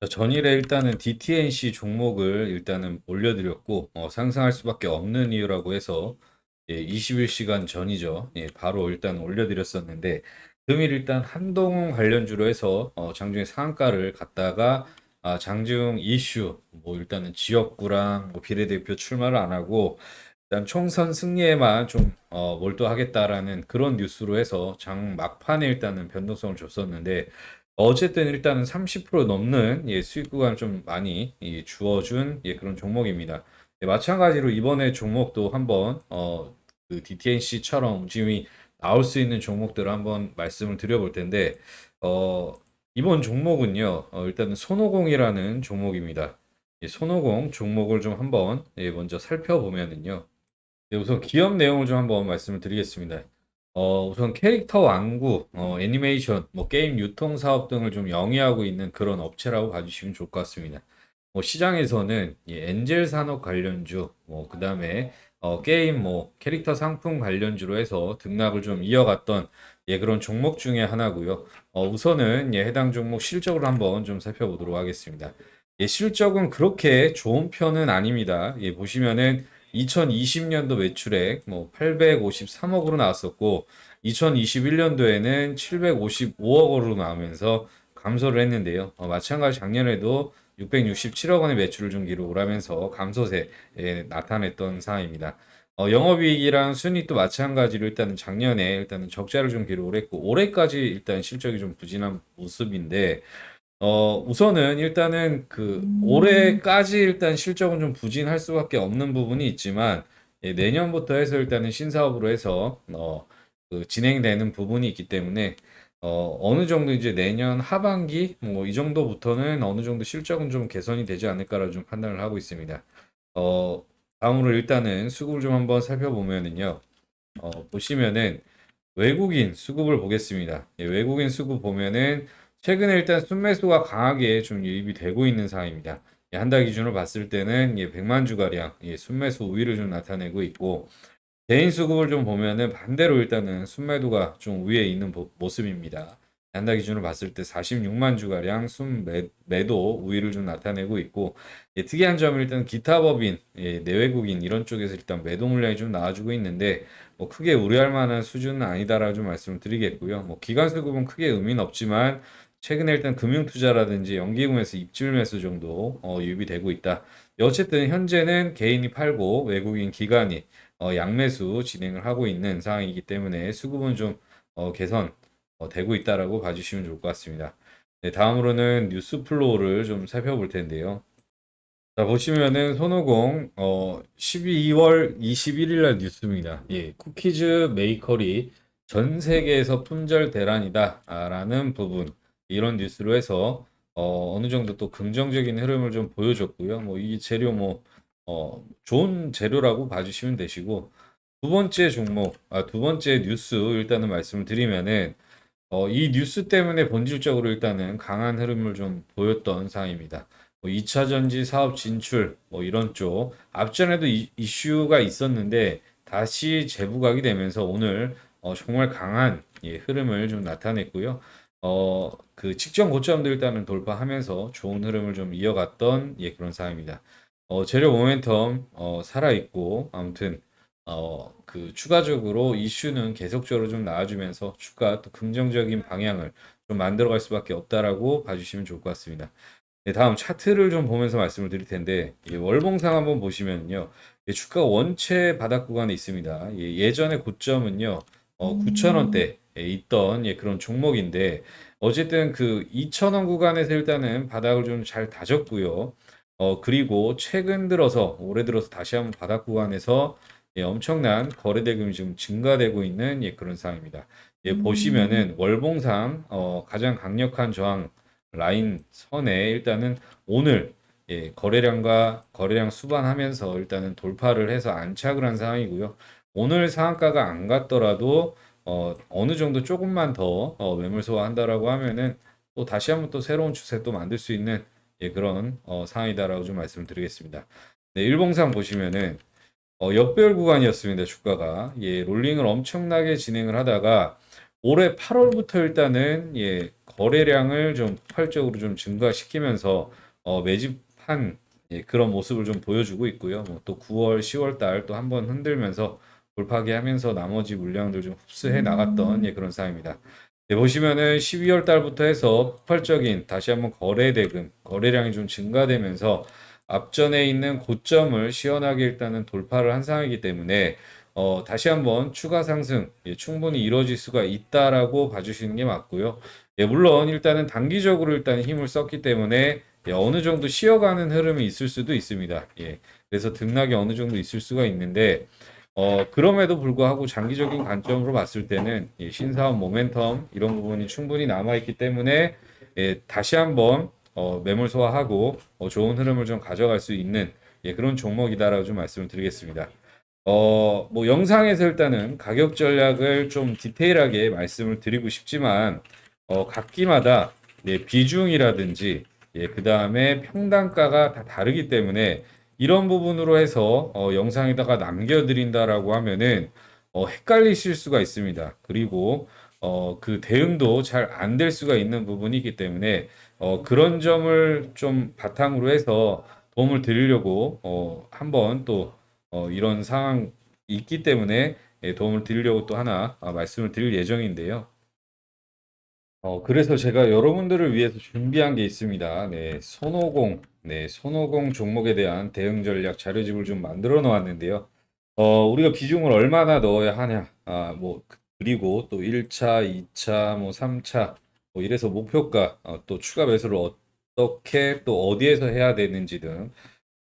자, 전일에 일단은 DTNC 종목을 일단은 올려드렸고 어, 상승할 수밖에 없는 이유라고 해서 예, 21시간 전이죠. 예, 바로 일단 올려드렸었는데 금일 일단 한동 관련주로 해서 어, 장중에 상한가를 갔다가 아, 장중 이슈 뭐 일단은 지역구랑 뭐 비례대표 출마를 안 하고 일단 총선 승리에만 좀 어, 몰두하겠다라는 그런 뉴스로 해서 장 막판에 일단은 변동성을 줬었는데 어쨌든 일단은 30% 넘는 예, 수익 구간을 좀 많이 예, 주어준 예, 그런 종목입니다. 예, 마찬가지로 이번에 종목도 한번 어, 그 DTNC처럼 움직임이 나올 수 있는 종목들을 한번 말씀을 드려볼 텐데 어, 이번 종목은요 어, 일단은 손오공이라는 종목입니다. 예, 손오공 종목을 좀 한번 예, 먼저 살펴보면은요. 네, 우선 기업 내용을 좀 한번 말씀을 드리겠습니다. 어, 우선 캐릭터 완구, 어, 애니메이션, 뭐 게임 유통 사업 등을 좀 영위하고 있는 그런 업체라고 봐주시면 좋을 것 같습니다. 뭐 시장에서는 예, 엔젤 산업 관련주, 뭐 그다음에 어, 게임 뭐 캐릭터 상품 관련주로 해서 등락을 좀 이어갔던 예, 그런 종목 중에 하나고요. 어, 우선은 예, 해당 종목 실적을 한번 좀 살펴보도록 하겠습니다. 예, 실적은 그렇게 좋은 편은 아닙니다. 예, 보시면은 2020년도 매출액 뭐 853억으로 나왔었고 2021년도에는 755억으로 나오면서 감소를 했는데요. 어, 마찬가지 작년에도 667억 원의 매출을 좀 기록을 하면서 감소세에 나타냈던 상황입니다. 어, 영업이익이랑 순이익도 마찬가지로 일단은 작년에 일단은 적자를 좀 기록을 했고 올해까지 일단 실적이 좀 부진한 모습인데 어, 우선은 일단은 그 올해까지 일단 실적은 좀 부진할 수밖에 없는 부분이 있지만 예, 내년부터 해서 일단은 신사업으로 해서 어, 그 진행되는 부분이 있기 때문에 어, 어느 정도 이제 내년 하반기 뭐 이 정도부터는 어느 정도 실적은 좀 개선이 되지 않을까라 좀 판단을 하고 있습니다. 어, 다음으로 일단은 수급을 좀 한번 살펴보면은요. 어, 보시면은 외국인 수급을 보겠습니다. 예, 외국인 수급 보면은 최근에 일단 순매수가 강하게 좀 유입이 되고 있는 상황입니다. 예, 한달 기준으로 봤을 때는 예, 100만 주가량 예, 순매수 우위를 좀 나타내고 있고 개인 수급을 좀 보면은 반대로 일단은 순매도가 좀 위에 있는 보- 모습입니다. 한달 기준으로 봤을 때 46만 주가량 순매도 우위를 좀 나타내고 있고 예, 특이한 점은 일단 기타 법인, 예, 내외국인 이런 쪽에서 일단 매도 물량이 좀 나와주고 있는데 뭐 크게 우려할 만한 수준은 아니다라고 좀 말씀을 드리겠고요. 뭐 기관 수급은 크게 의미는 없지만 최근에 일단 금융투자라든지 연기금에서 입질 매수 정도 어, 유입이 되고 있다. 어쨌든 현재는 개인이 팔고 외국인 기관이 어, 양매수 진행을 하고 있는 상황이기 때문에 수급은 좀 어, 개선 어, 되고 있다라고 봐주시면 좋을 것 같습니다. 네, 다음으로는 뉴스 플로우를 좀 살펴볼 텐데요. 자, 보시면은 손오공 어 12월 21일 날 뉴스입니다. 예, 쿠키즈 메이커리 전 세계에서 품절 대란이다라는 부분 이런 뉴스로 해서 어, 어느 정도 또 긍정적인 흐름을 좀 보여줬고요. 뭐 이 재료 뭐 어, 좋은 재료라고 봐주시면 되시고 두 번째 종목, 아, 두 번째 뉴스 일단은 말씀을 드리면은 어, 이 뉴스 때문에 본질적으로 일단은 강한 흐름을 좀 보였던 상황입니다. 뭐 2차 전지 사업 진출 뭐 이런 쪽 앞전에도 이, 이슈가 있었는데 다시 재부각이 되면서 오늘 어, 정말 강한 예, 흐름을 좀 나타냈고요. 어, 그 직전 고점도 일단은 돌파하면서 좋은 흐름을 좀 이어갔던 예, 그런 상황입니다. 어, 재료 모멘텀 어, 살아있고 아무튼 어, 그 추가적으로 이슈는 계속적으로 좀 나와주면서 주가 또 긍정적인 방향을 좀 만들어갈 수밖에 없다라고 봐주시면 좋을 것 같습니다. 네, 다음 차트를 좀 보면서 말씀을 드릴 텐데 이 월봉상 한번 보시면요, 예, 주가 원체 바닥 구간에 있습니다. 예, 예전의 고점은요, 어, 9,000원대에 있던 예, 그런 종목인데 어쨌든 그 2,000원 구간에서 일단은 바닥을 좀 잘 다졌고요. 어, 그리고 최근 들어서 올해 들어서 다시 한번 바닥 구간에서 예, 엄청난 거래 대금이 좀 증가되고 있는 예, 그런 상황입니다. 예, 보시면은 월봉상 어, 가장 강력한 저항 라인 선에 일단은 오늘 예, 거래량과 거래량 수반하면서 일단은 돌파를 해서 안착을 한 상황이고요. 오늘 상한가가 안 갔더라도 어, 어느 정도 조금만 더 어, 매물 소화한다라고 하면은 또 다시 한번 또 새로운 추세 또 만들 수 있는 예, 그런 어, 상황이다라고 좀 말씀드리겠습니다. 네, 일봉상 보시면은 어, 역별 구간이었습니다. 주가가 예, 롤링을 엄청나게 진행을 하다가 올해 8월부터 일단은 예, 거래량을 좀 폭발적으로 좀 증가시키면서 어, 매집한 예, 그런 모습을 좀 보여주고 있고요. 뭐 또 9월, 10월 달 또 한번 흔들면서 돌파하게 하면서 나머지 물량들 좀 흡수해 나갔던 예, 그런 상황입니다. 네, 보시면은 12월 달부터 해서 폭발적인 다시 한번 거래 대금, 거래량이 좀 증가되면서 앞전에 있는 고점을 시원하게 일단은 돌파를 한 상황이기 때문에 어, 다시 한번 추가 상승 예, 충분히 이루어질 수가 있다라고 봐주시는 게 맞고요. 예, 물론 일단은 단기적으로 일단 힘을 썼기 때문에 예, 어느 정도 쉬어가는 흐름이 있을 수도 있습니다. 예, 그래서 등락이 어느 정도 있을 수가 있는데 어, 그럼에도 불구하고 장기적인 관점으로 봤을 때는 예, 신사업 모멘텀 이런 부분이 충분히 남아있기 때문에 예, 다시 한번 어, 매물 소화하고 어, 좋은 흐름을 좀 가져갈 수 있는 예, 그런 종목이다라고 좀 말씀을 드리겠습니다. 어, 뭐 영상에서 일단은 가격 전략을 좀 디테일하게 말씀을 드리고 싶지만 어, 각기마다 예, 비중이라든지 예, 그 다음에 평단가가 다 다르기 때문에 이런 부분으로 해서 어, 영상에다가 남겨드린다라고 하면은 어, 헷갈리실 수가 있습니다. 그리고 어, 그 대응도 잘 안 될 수가 있는 부분이기 때문에 어, 그런 점을 좀 바탕으로 해서 도움을 드리려고 어, 한번 또 어, 이런 상황이 있기 때문에 예, 도움을 드리려고 또 하나 아, 말씀을 드릴 예정인데요. 어, 그래서 제가 여러분들을 위해서 준비한 게 있습니다. 네, 손오공, 네, 손오공 종목에 대한 대응 전략 자료집을 좀 만들어 놓았는데요. 어, 우리가 비중을 얼마나 넣어야 하냐, 아, 뭐, 그리고 또 1차, 2차, 뭐 3차, 뭐 이래서 목표가, 어, 또 추가 매수를 어떻게 또 어디에서 해야 되는지 등,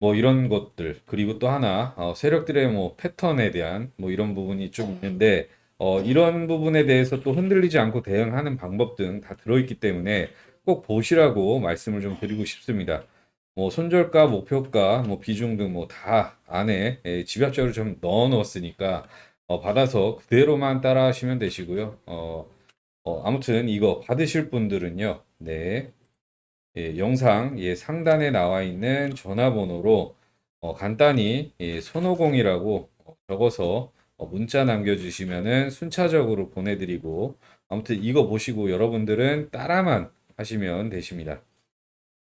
뭐 이런 것들, 그리고 또 하나, 어, 세력들의 뭐 패턴에 대한 뭐 이런 부분이 좀 있는데, 어, 이런 부분에 대해서 또 흔들리지 않고 대응하는 방법 등 다 들어있기 때문에 꼭 보시라고 말씀을 좀 드리고 싶습니다. 뭐 손절가, 목표가, 뭐 비중 등 뭐 다 안에 예, 집약적으로 좀 넣어 놓았으니까 어, 받아서 그대로만 따라 하시면 되시고요. 어, 어, 아무튼 이거 받으실 분들은요. 네. 예, 영상 예, 상단에 나와 있는 전화번호로 어, 간단히 예, 손오공이라고 어, 적어서 어, 문자 남겨주시면은 순차적으로 보내드리고 아무튼 이거 보시고 여러분들은 따라만 하시면 되십니다.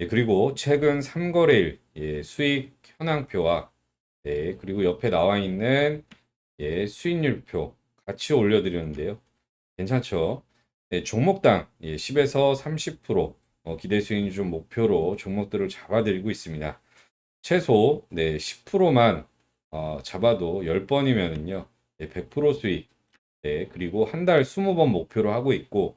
예, 그리고 최근 3거래일 예, 수익 현황표와 네, 그리고 옆에 나와 있는 예, 수익률표 같이 올려드렸는데요. 괜찮죠? 네, 종목당 예, 10에서 30% 어, 기대 수익률 좀 목표로 종목들을 잡아드리고 있습니다. 최소 네, 10%만 어, 잡아도 10번이면은요. 네, 100% 수익. 네, 그리고 한 달 20번 목표로 하고 있고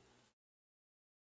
자,